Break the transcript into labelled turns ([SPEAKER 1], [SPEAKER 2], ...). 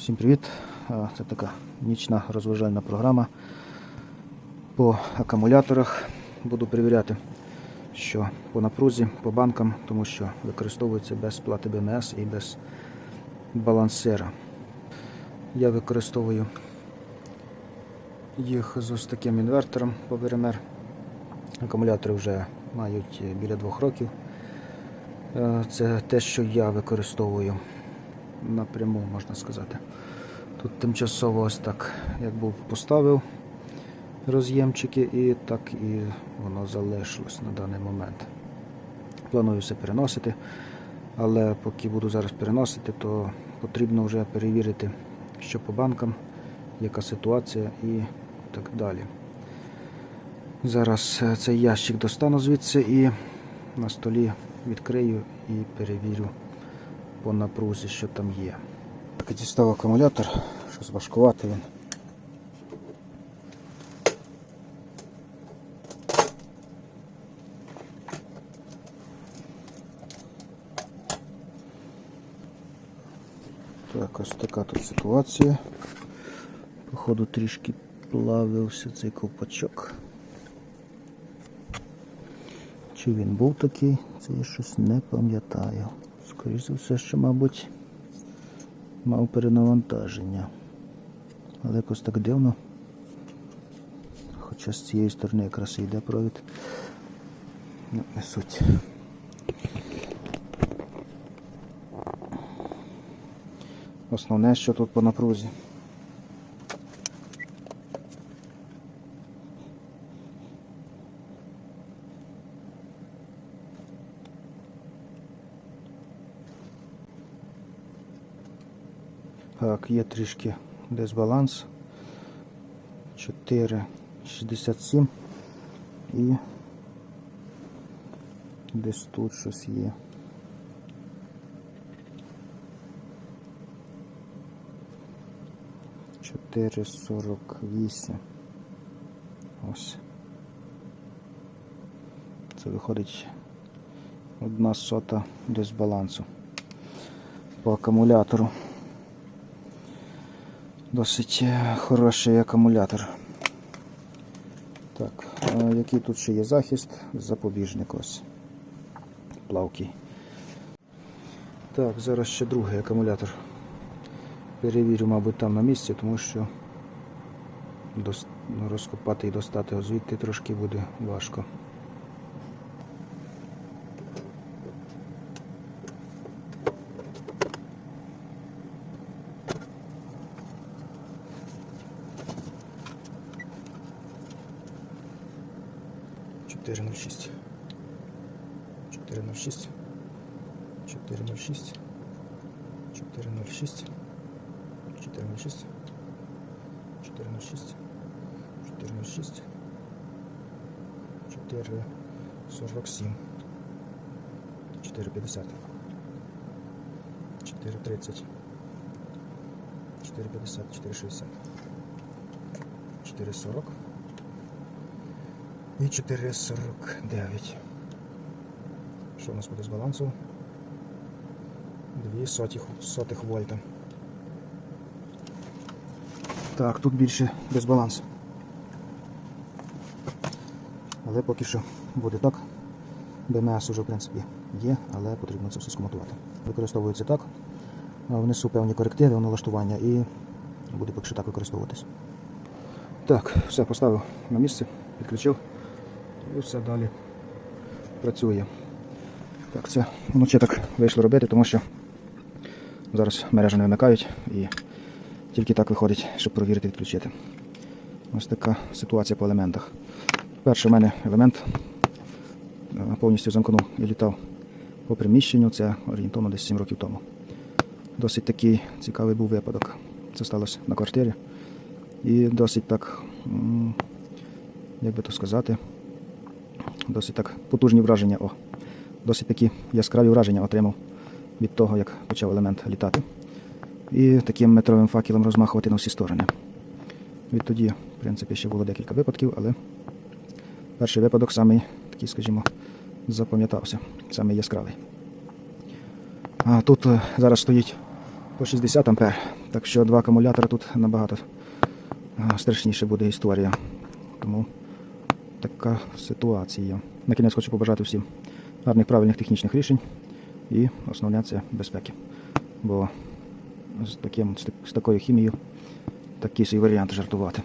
[SPEAKER 1] Всім привіт! Це така нічна розважальна програма по акумуляторах. Буду перевіряти, що по напрузі, по банкам, тому що використовується без плати БМС і без балансира. Я використовую їх з ось таким інвертором по ВРМР. Акумулятори вже мають е, біля двох років. Е, Це те, що я використовую напряму, можна сказати. Тут тимчасово ось так, як був поставив роз'ємчики, і так і воно залишилось на даний момент. Планую все переносити, але поки буду зараз переносити, то потрібно вже перевірити, що по банкам, яка ситуація і так далі. Зараз е, цей ящик достану звідси і на столі відкрию і перевірю по напрузі, що там є. Так, дістав акумулятор, щось важкувати він. Так, ось така тут ситуація. Походу трішки плавився цей ковпачок. Чи він був такий, це я щось не пам'ятаю. Скоріше за все, що, мабуть, мав перенавантаження. Але якось так дивно. Хоча з цієї сторони якраз і йде провід. Ну, не суть. Основне, що тут по напрузі. Так, є трішки дисбаланс. 4,67 і десь тут щось є. Чотири сорок вісім. Ось. Це виходить одна сота дисбалансу по акумулятору. Досить е, хороший акумулятор. Так, який тут ще є захист? Запобіжник ось. Плавкий. Так, зараз ще другий акумулятор. Перевірю, мабуть, там на місці, тому що розкопати і достати звідти трошки буде важко. 406. 406. 406. 406. 406. 406. 406. 447. 450. 430. 450, 460. 440. І 4,49. Що у нас буде з балансу? 2 сотих, сотих вольта. Так, тут більше дисбаланс. Але поки що буде так. БМС вже в принципі є, але потрібно це все скомутувати. Використовується так. Внесу певні корективи, налаштування і буде поки що так використовуватись. Так, все поставив на місце, підключив. І все далі працює. Так, це вночі так вийшло робити, тому що зараз мережі не вимикають і тільки так виходить, щоб провірити відключити. Ось така ситуація по елементах. Перший у мене елемент е, повністю замкнув і літав по приміщенню, це орієнтовно десь 7 років тому. Досить такий цікавий був випадок. Це сталося на квартирі. І досить так, як би то сказати, досить так потужні враження. О, досить такі яскраві враження отримав від того, як почав елемент літати. І таким метровим факелом розмахувати на всі сторони. Відтоді, в принципі, ще було декілька випадків, але перший випадок самий такий, скажімо, запам'ятався, самий яскравий. А тут е, зараз стоїть по 60 ампер. Так що два акумулятора тут набагато страшніше буде історія. Тому така ситуація. На кінець хочу побажати всім гарних правильних технічних рішень і основне це безпеки. Бо з, таким, з такою хімією такий свій варіант жартувати.